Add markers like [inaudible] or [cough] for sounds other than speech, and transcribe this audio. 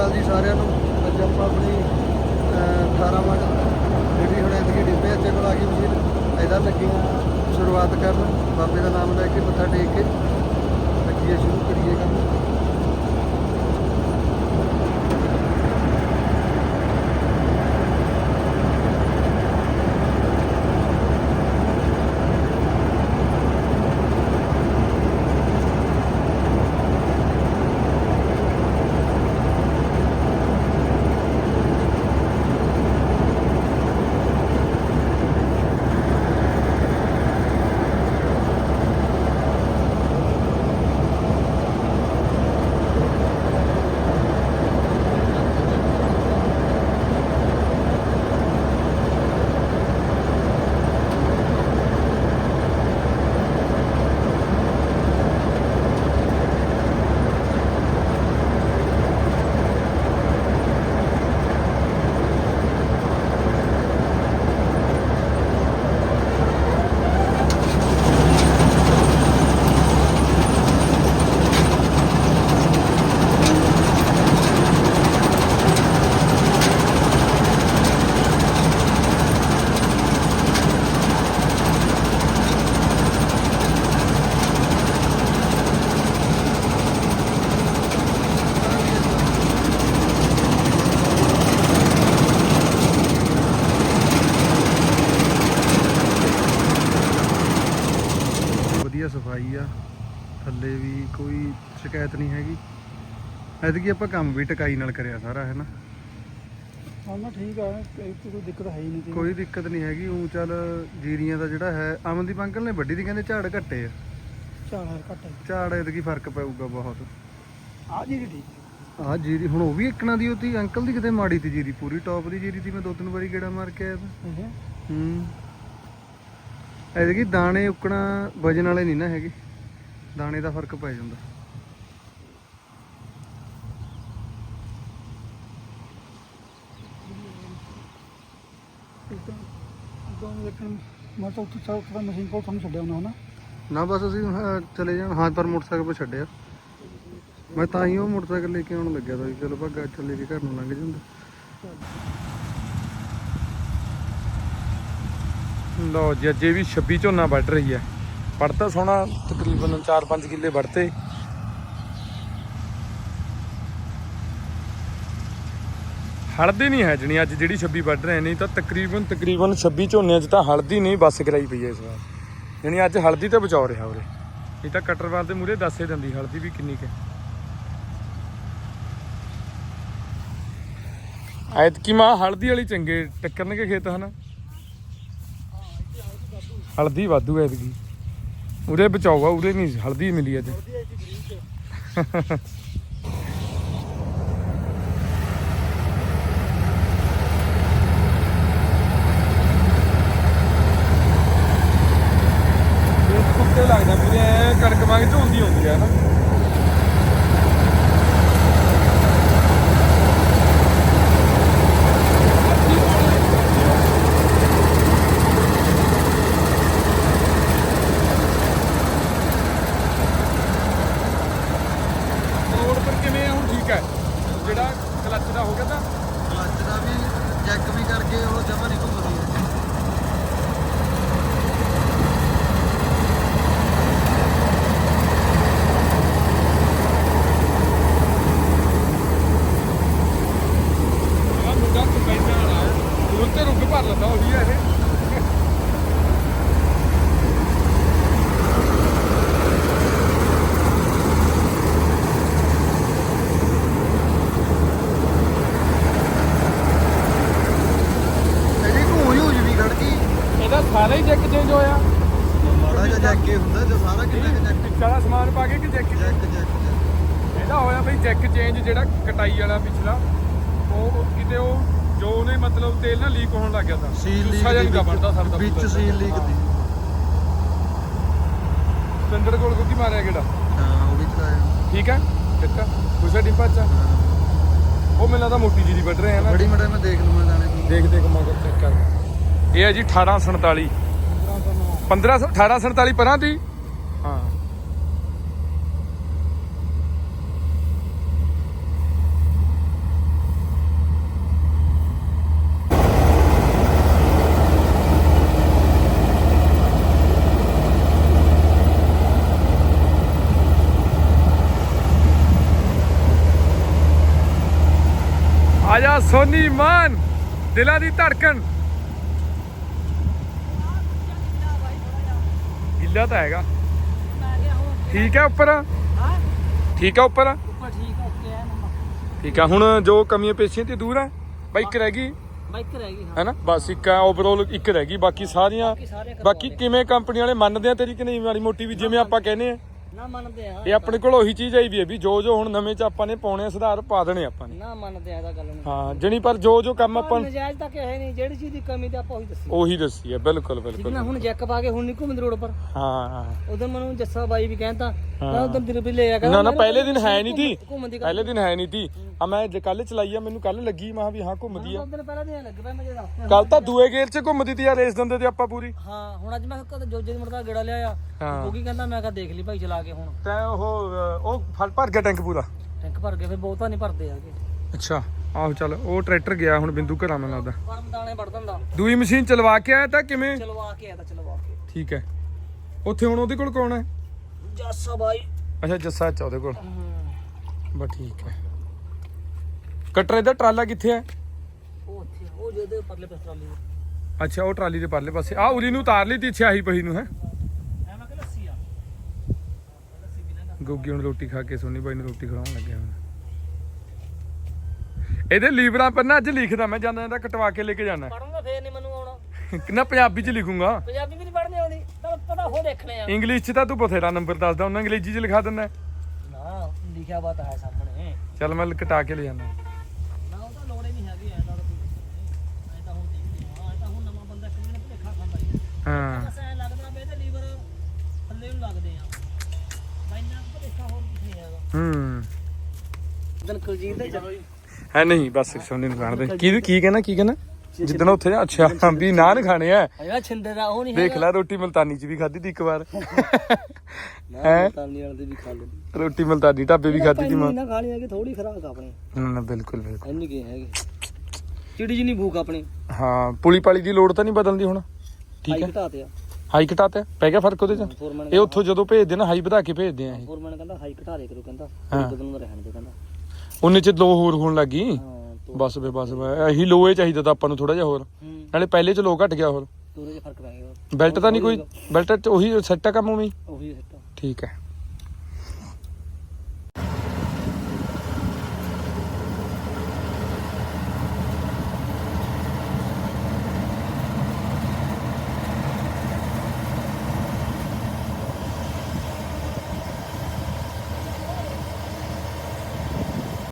ਅਕਾਲ ਜੀ ਸਾਰਿਆਂ ਨੂੰ। ਅੱਜ ਆਪਾਂ ਆਪਣੀ ਅਹ, 18 ਮਣ ਜਿਹੜੀ ਹੁਣ ਐਤਕੀ ਡਿੱਬੇ ਅੱਛੇ ਕੋਲ ਆ ਗਈ ਮਸ਼ੀਨ ਇਹਦਾ ਲੱਗੀਆਂ ਸ਼ੁਰੂਆਤ ਕਰਨ। ਬਾਬੇ ਦਾ ਨਾਮ ਲੈ ਕੇ ਮੱਥਾ ਟੇਕ ਕੇ ਲੱਗੀਏ ਸ਼ੁਰੂ ਕਰੀਏ ਕੰਮ। ਥੱਲੇ ਵੀ ਕੋਈ ਸ਼ਿਕਾਇਤ ਨਹੀਂ ਹੈਗੀ। ਐਤਕੀ ਆਪਾਂ ਕੰਮ ਵੀ ਟਕਾਈ ਨਾਲ ਕਰਿਆ ਸਾਰਾ ਹੈ ਨਾ ਹਾਂ ਨਾ ਠੀਕ ਆ ਇਹ ਤੇ ਕੋਈ ਦਿੱਕਤ ਹੈ ਹੀ ਨਹੀਂ ਕੋਈ ਦਿੱਕਤ ਨਹੀਂ ਹੈਗੀ ਉਂ ਚੱਲ ਜੀਰੀਆਂ ਦਾ ਜਿਹੜਾ ਹੈ ਅਮਨਦੀਪ ਅੰਕਲ ਨੇ ਵੱਡੀ ਦੀ ਕਹਿੰਦੇ ਝਾੜ ਘੱਟੇ ਆ। ਝਾੜ ਹਰ ਘੱਟ ਹੈ। ਝਾੜ ਐਤਕੀ ਫ਼ਰਕ ਪਊਗਾ ਬਹੁਤ। ਆ ਜੀ ਠੀਕ ਆਹ ਜੀਰੀ ਹੁਣ ਉਹ ਵੀ ਇੱਕਣਾ ਦੀ ਉਹਦੀ ਅੰਕਲ ਦੀ ਕਿਤੇ ਮਾੜੀ ਤੀ ਜੀਰੀ ਪੂਰੀ ਟੌਪ ਦੀ ਜੀਰੀ ਤੀ ਮੈਂ ਦੋ ਤਿੰਨ ਵਾਰੀ ਗੇੜਾ ਮਾਰ ਕੇ ਆਇਆ ਤਾਂ। ਹੈ। ਹੂੰ। ਐਤਕੀ ਦਾਣੇ ਉੱਕਣਾ ਵਜਨ ਵਾਲੇ ਨਹੀਂ ਨਾ ਹੈਗੇ। ਦਾਣੇ ਦਾ ਫ਼ਰਕ ਪੈ ਜਾਂਦਾ। ਇਦਾਂ ਦੇਖਣ ਮੈਂ ਤਾਂ ਉੱਥੇ ਚੌਕ ਦਾ ਮਸ਼ੀਨ ਕੋਲ ਤੁਹਾਨੂੰ ਛੱਡਿਆ ਹੁੰਦਾ ਹਨਾ ਨਾ। ਬਸ ਅਸੀਂ ਅਹ, ਚਲੇ ਜਾਣ। ਹਾਂ ਪਰ ਮੋਟਰਸਾਈਕਲ 'ਤੇ ਛੱਡਿਆ। ਮੈਂ ਤਾਂ ਹੀ ਉਹ ਮੋਟਰਸਾਈਕਲ ਲੈ ਕੇ ਆਉਣ ਲੱਗਿਆ ਤਾਂ ਚਲੋ ਭਾਗਾ ਚੱਲੇ ਕੇ ਘਰ ਨੂੰ ਲੰਘ ਜਾਂਦਾ। ਲਓ ਜੀ ਅੱਜ ਵੀ 26 ਝੋਨਾ ਵੱਢ ਰਹੀ ਹੈ। ਵੱਢਤਾ ਸੋਹਣਾ, ਤਕਰੀਬਨ 4-5 ਕਿੱਲੇ ਵੜਤੇ ਹਲਦੀ ਨਹੀਂ ਹੈ ਜਣੀ, ਅੱਜ ਜਿਹੜੀ 26 ਵੱਢ ਰਹੇ ਨਹੀਂ ਤਾਂ ਤਕਰੀਬਨ ਤਕਰੀਬਨ 26 ਝੋਨਿਆਂ 'ਚ ਤਾਂ ਹਲਦੀ ਨਹੀਂ ਬੱਸ ਕਰਾਈ ਪਈ ਹੈ ਇਸ ਵਾਰ। ਯਾਨੀ ਅੱਜ ਹਲਦੀ ਤਾਂ ਬਚਾਉ ਰਿਹਾ ਉਰੇ। ਇਹ ਤਾਂ ਕਟਰਵਾਲ ਦੇ ਮੂਰੇ ਦੱਸੇ ਦਿੰਦੀ, ਹਲਦੀ ਵੀ ਕਿੰਨੀ ਕੁ ਹੈ। ਐਤਕੀ ਮਾਂ ਹਲਦੀ ਵਾਲੀ ਚੰਗੇ ਟੱਕਰਨਗੇ ਖੇਤ ਹਨਾ। ਹਲਦੀ ਵਾਧੂ ਐਤਕੀ। ਉਰੇ ਬਚਾਊਗਾ ਉਰੇ ਨਹੀਂ, ਹਲਦੀ ਮਿਲੀ ਅੱਜ। ਕੁੱਤੇ ਲੱਗਦਾ ਪੂਰੇ ਐਂ ਕਣਕ ਵਾਂਗ ਝੋਲਦੀ ਹੁੰਦੀ ਆ ਨਾ ਰੋਡ ਪਰ ਕਿਵੇਂ ਆ ਹੁਣ ਠੀਕ ਹੈ ਜਿਹੜਾ ਕਲੱਚ ਦਾ ਹੋ ਗਿਆ ਤਾਂ ਕਲੱਚ ਦਾ ਵੀ ਚੈੱਕ ਵੀ ਕਰਕੇ ਉਹ ਜਮਾ ਨਹੀਂ ਘੁੰਮਦੀ ਹੈ ਆ ਮੁੰਡਾ ਕੰਬਾਈਨਾਂ ਵਾਲਾ ਹੈ ਉਹ ਤੇ ਰੁੱਗ ਭਰ ਲੈਂਦਾ ਉਹੀ ਹੈ ਇਹ ਇਹਦੀ ਘੂੰ ਹੀ ਵੀ ਖੜ ਗਈ ਇਹਦਾ ਸਾਰਾ ਹੀ ਜੈਕ ਚੇਂਜ ਹੋਇਆ ਮਾੜਾ ਜਿਹਾ ਜੈਕ ਹੀ ਹੁੰਦਾ ਜੋ ਸਾਰਾ ਕਿੰਨਾ ਜੈਕ ਪਿੱਛਾ ਦਾ ਸਮਾਨ ਪਾ ਕੇ ਕਿ ਜੈਕ ਜੈਕ ਜੈਕ ਇਹਦਾ ਹੋਇਆ ਬਈ ਜੈਕ ਚੇਂਜ ਜਿਹੜਾ ਕਟਾਈ ਵਾਲਾ ਪਿਛਲਾ। ਉਹ ਕਿਤੇ ਉਹ ਜੋ ਉਹਨੇ ਮਤਲਬ ਤੇਲ ਨਾ ਲੀਕ ਹੋਣ ਲੱਗ ਗਿਆ ਤਾਂ। ਸੀਲ ਲੀਕ ਜਿਹਾ ਨਹੀਂ ਬਣਦਾ ਵਿੱਚ ਸੀਲ ਲੀਕ ਦੀ। ਸਿਲੰਡਰ ਕੋਲ ਕਿਉਂਕਿ ਮਾਰਿਆ ਕਿਹੜਾ? ਹਾਂ ਉਹ ਵੀ ਚਲਾਇਆ। ਠੀਕ ਹੈ? ਕਿੱਥੇ ਕੁਛਾ ਡਿੰਪਾ ਚ? ਉਹ ਮੈਨੂੰ ਲੱਗਦਾ ਮੋਟੀ ਜੀਰੀ ਵੱਢ ਰਹੇ ਆ ਨਾ। ਬੜੀ ਮੜਾ ਮੈਂ ਦੇਖ ਲਵਾਂ ਜਾਣੇ ਨੂੰ ਦੇਖ ਦੇਖ ਮਗਰ ਚੈੱਕ ਕਰ। ਇਹ ਹੈ ਜੀ 1847 15 1847 ਪਰਾਂ ਦੀ। ਹਾਂ। ਆਜਾ ਸੋਨੀ ਮਾਨ ਦਿਲਾਂ ਦੀ ਧੜਕਣ। ਗਿੱਲਾ ਤਾਂ ਹੈਗਾ। ਠੀਕ ਹੈ ਉੱਪਰ? ਠੀਕ ਹੈ ਉੱਪਰ? ਉੱਪਰ ਠੀਕ ਹੈ ਹੁਣ ਜੋ ਕਮੀਆਂ ਪੇਸ਼ੀਆਂ ਤੇ ਦੂਰ ਹੈ ਬਾਈ ਇੱਕ ਰਹਿ ਗਈ? ਬਾਈਕ ਰਹਿ ਗਈ ਹਾਂ। ਹੈਨਾ? ਬਸ ਇੱਕ ਓਵਰਆਲ ਇੱਕ ਰਹਿ ਗਈ ਬਾਕੀ ਸਾਰੀਆਂ ਬਾਕੀ ਕਿਵੇਂ ਕੰਪਨੀ ਵਾਲੇ ਮੰਨਦੇ ਆ ਤੇਰੀ ਕਿ ਨਹੀਂ? ਮਾੜੀ ਮੋਟੀ ਵੀ ਜਿਵੇਂ ਆਪਾਂ ਕਹਿੰਦੇ ਆ। ਨਾ ਮੰਨਦੇ ਆ। ਇਹ ਆਪਣੇ ਕੋਲ ਉਹੀ ਚੀਜ਼ ਆਈ ਵੀ ਹੈ ਵੀ ਜੋ ਜੋ ਹੁਣ ਨਵੇਂ ਚ ਆਪਾਂ ਨੇ ਪਾਉਣੇ ਆ ਸੁਧਾਰ ਪਾ ਦੇਣੇ ਆਪਾਂ ਨੇ। ਨਾ ਮੰਨਦੇ ਆ ਇਹਦਾ ਗੱਲ ਨਹੀਂ ਹਾਂ ਜਣੀ ਪਰ ਜੋ ਜੋ ਕੰਮ ਆਪਾਂ ਨਜਾਇਜ਼ ਤਾਂ ਹੈ ਨਹੀਂ ਜਿਹੜੀ ਚੀਜ਼ ਦੀ ਕਮੀ ਤੇ ਆਪਾਂ ਉਹੀ ਦੱਸੀ। ਉਹੀ ਦੱਸੀ ਹੈ ਬਿਲਕੁਲ ਠੀਕ ਬਿਲਕੁਲ ਨਾ ਹੁਣ ਜੈਕ ਪਾ ਕੇ ਹੁਣ ਨਹੀਂ ਘੁੰਮਦੇ ਰੋਡ ਪਰ ਹਾਂ। ਉਦੋਂ ਮੈਨੂੰ ਜੱਸਾ ਬਾਈ ਵੀ ਕਹਿੰਦਾ ਹਾਂ। ਨਾ ਉਦੋਂ ਦਿਨ ਵੀ ਲੈ ਆ ਨਾ ਨਾ ਪਹਿਲੇ ਦਿਨ ਹੈ ਨਹੀਂ ਸੀ ਘੁੰਮਣ ਦੀ ਗੱਲ ਪਹਿਲੇ ਦਿਨ ਹੈ ਨਹੀਂ ਸੀ ਆ ਮੈਂ ਜੇ ਕੱਲ ਚਲਾਈ ਆ ਮੈਨੂੰ ਕੱਲ ਲੱਗੀ ਮੈਂ ਕਿਹਾ ਵੀ ਹਾਂ ਘੁੰਮਦੀ ਆ। ਉਦੋਂ ਦਿਨ ਪਹਿਲਾਂ ਦਿਨ ਲੱਗ ਪਿਆ ਮੈਨੂੰ ਦੱਸ ਕੱਲ ਤਾਂ ਦੂਏ ਗੇਅਰ 'ਚ ਘੁੰਮਦੀ ਤੀ ਆ ਰੇਸ ਦਿੰਦੇ ਤੇ ਆਪਾਂ ਪੂਰੀ। ਹਾਂ ਹੁਣ ਅੱਜ ਮੈਂ ਕਦੇ ਜੋਜੇ ਦੇ ਮੁੰਡਾ ਗੇੜਾ ਲਿਆ ਆ ਹਾਂ। ਉਹ ਕੀ ਕਹਿੰਦਾ ਮੈਂ ਕਿਹਾ ਦੇਖ ਲਈ ਭਾਈ ਚਲਾ ਕੇ ਹੁਣ। ਤੈਂ ਉਹ ਅਹ, ਉਹ ਫਲ ਭਰ ਗਿਆ ਟੈਂਕ ਪੂਰਾ? ਟੈਂਕ ਭਰ ਕੇ ਫਿਰ ਬਹੁਤਾ ਨਹੀਂ ਭਰਦੇ ਆਗੇ ਅੱਛਾ ਆਹੋ ਚੱਲ ਉਹ ਟਰੈਕਟਰ ਗਿਆ ਹੁਣ ਬਿੰਦੂ ਘਰਾਂ ਮੈਨੂੰ ਲੱਗਦਾ। ਪਰਮ ਦਾਣੇ ਵੜ ਦਿੰਦਾ। ਦੂਈ ਮਸ਼ੀਨ ਚਲਵਾ ਕੇ ਆਇਆ ਤਾਂ ਕਿਵੇਂ? ਚਲਵਾ ਕੇ ਆਇਆ ਤਾਂ ਚਲਵਾ ਕੇ। ਠੀਕ ਹੈ। ਉੱਥੇ ਹੁਣ ਉਹਦੇ ਕੋਲ ਕੌਣ ਹੈ? ਜੱਸਾ ਬਾਈ। ਅੱਛਾ ਜੱਸਾ ਅੱਛਾ ਉਹਦੇ ਕੋਲ। ਬਸ ਠੀਕ ਹੈ। ਕਟਰ ਇਹਦਾ ਟਰਾਲਾ ਕਿੱਥੇ ਹੈ? ਉਹ ਉੱਥੇ ਉਹ ਜਿਹਦੇ ਪਰਲੇ ਪਾਸੇ ਟਰਾਲੀ ਆ। ਅੱਛਾ ਉਹ ਟਰਾਲੀ ਦੇ ਪਰਲੇ ਪਾਸੇ। ਆ ਉਰੀ ਨੂੰ ਉਤਾਰ ਲਈ ਤੀ ਛਿਆਹੀ ਪਹੀ ਨੂੰ ਹੈ? ਐ ਮੈਂ ਕਿ ਲੱਸੀ ਆ। ਲੱਸੀ ਵੀ ਲੈਂਦਾ ਗੋਗੀ ਹੁਣ ਰੋਟੀ ਖਾ ਕੇ ਸੋਨੀ ਬਾਈ ਨੂੰ ਰੋਟੀ ਖਵਾਉਣ ਲੱਗਿਆ ਹੁਣ। ਇਹਦੇ ਲੀਵਰਾਂ ਪਰ ਨਾ ਅੱਜ ਲਿਖਦਾ ਮੈਂ ਜਾਂਦਾ ਜਾਂਦਾ ਕਟਵਾ ਕੇ ਲੈ ਕੇ ਜਾਣਾ। ਪੜੂੰਗਾ ਫੇਰ ਨਹੀਂ ਮੈਨੂੰ ਆਉਣਾ। ਕਿੰਨਾ ਪੰਜਾਬੀ ਚ ਲਿਖੂੰਗਾ। ਪੰਜਾਬੀ ਵੀ ਨਹੀਂ ਪੜ੍ਹਨੀ ਆਉਂਦੀ ਤਾਂ ਪਤਾ ਹੋ ਦੇਖਣੇ ਆ। ਇੰਗਲਿਸ਼ ਚ ਤਾਂ ਤੂੰ ਬਥੇਰਾ ਨੰਬਰ ਦੱਸਦਾ ਉਹਨਾਂ ਅੰਗਰੇਜ਼ੀ ਚ ਲਿਖਾ ਦਿੰਦਾ ਨਾ ਲਿਖਿਆ ਬਾਤ ਹੈ ਸਾਹਮਣੇ। ਚੱਲ ਮੈਂ ਕਟਾ ਕੇ ਲੈ ਜਾਣਾ ਨਾ ਉਹ ਤਾਂ ਲੋੜ ਹੀ ਨਹੀਂ ਹੈਗੀ ਐ ਤਾਂ ਐ ਤਾਂ ਹੁਣ ਦੇਖਦੇ ਆ ਐ ਤਾਂ ਹੁਣ ਨਵਾਂ ਬੰਦਾ ਕਿਵੇਂ ਨੇ ਭੁਲੇਖਾ ਖਾਂਦਾ ਹੀ ਹਾਂ। ਬਸ ਐ ਲੱਗਦਾ ਵੀ ਇਹਦੇ ਲੀਵਰ ਥੱਲੇ ਨੂੰ ਲੱਗਦੇ ਆ। ਮੈਨਾਂ ਭੁਲੇਖਾ ਹੋਰ ਕੁਝ ਨਹੀਂ ਹੈਗਾ? ਹੂੰ। ਦਿਨ ਕੁਲਜੀਤ ਦੇ ਹੈ ਨਹੀਂ ਬਸ ਸੋਨੀ ਨੂੰ ਖਾਣ ਦੇ। ਕੀ ਕੀ ਕਹਿਣਾ ਕੀ ਕਹਿਣਾ? ਜਿੱਦਣ ਉੱਥੇ ਜਾ- ਅੱਛਾ ਵੀ ਨਾਨ ਖਾਣੇ ਆ। ਅਜਾ ਛਿੰਦੇ ਦਾ ਉਹ ਨਹੀਂ ਦੇਖ ਲੈ ਰੋਟੀ ਮਲਤਾਨੀ ਚ ਵੀ ਖਾਧੀ ਤੀ ਇੱਕ ਵਾਰ। [laughs] ਹੈਂ? ਤਾਲੀ ਵਾਲੇ ਦੇ ਵੀ ਖਾ ਲੈਂਦੇ। ਰੋਟੀ ਮਲਤਾਨੀ ਢਾਬੇ ਵੀ ਖਾਧੀ ਤੀ ਮਾਂ। ਨਾ ਖਾਣੀ ਹੈਗੀ ਥੋੜੀ ਖਰਾਕ ਆਪਣੀ। ਨਾ ਨਾ ਬਿਲਕੁਲ ਬਿਲਕੁਲ। ਇੰਨੀ ਕੀ ਹੈਗੀ। ਚਿੜੀ ਜੀ ਨਹੀਂ ਭੂਖ ਆਪਣੀ। ਹਾਂ ਪੁਲੀ ਪਾਲੀ ਦੀ ਲੋੜ ਤਾਂ ਨਹੀਂ ਬਦਲਦੀ ਹੁਣ। ਠੀਕ ਹੈ। ਘਟਾ ਤੇ ਆ। ਹਾਈ ਘਟਾ ਤੇ ਪੈ ਗਿਆ ਫ਼ਰਕ ਉਹਦੇ ਚ? ਇਹ ਉੱਥੋਂ ਜਦੋਂ ਭੇਜਦੇ ਨਾ ਹਾਈ ਵਧਾ ਕੇ ਭੇਜਦੇ ਆ ਇਹ। ਫੋਰਮੈਨ ਕਹਿੰਦਾ ਹਾਈ ਘਟਾ ਦੇ ਕਰੋ ਕਹਿੰਦਾ। ਹਾਂ। ਇੱਕ ਦਿਨ ਨੂੰ ਰਹਿਣ ਦੇ ਕਹਿੰਦਾ। ਉਹਨੇ ਚ ਲੋ ਹੋਰ ਹੋਣ ਲੱਗੀ ਹਾਂ। ਬਸ ਵੇ ਬਸ ਵੇ ਇਹੀ ਲੋਏ ਚਾਹੀਦਾ ਤਾਂ ਆਪਾਂ ਨੂੰ ਥੋੜਾ ਜਿਹਾ ਹੋਰ। ਹੂੰ। ਨਾਲੇ ਪਹਿਲੇ ਚ ਲੋ ਘਟ ਗਿਆ ਹੋਰ। ਤੋਰੇ ਚ ਫ਼ਰਕ ਪੈ ਗਿਆ। ਬੈਲਟ ਤਾਂ ਨਹੀਂ ਕੋਈ ਬੈਲਟ ਚ ਉਹੀ ਸੈੱਟ ਆ ਕੰਮ ਉਵੇਂ ਹੀ? ਉਹੀ ਸਿੱਟਾ ਠੀਕ ਹੈ।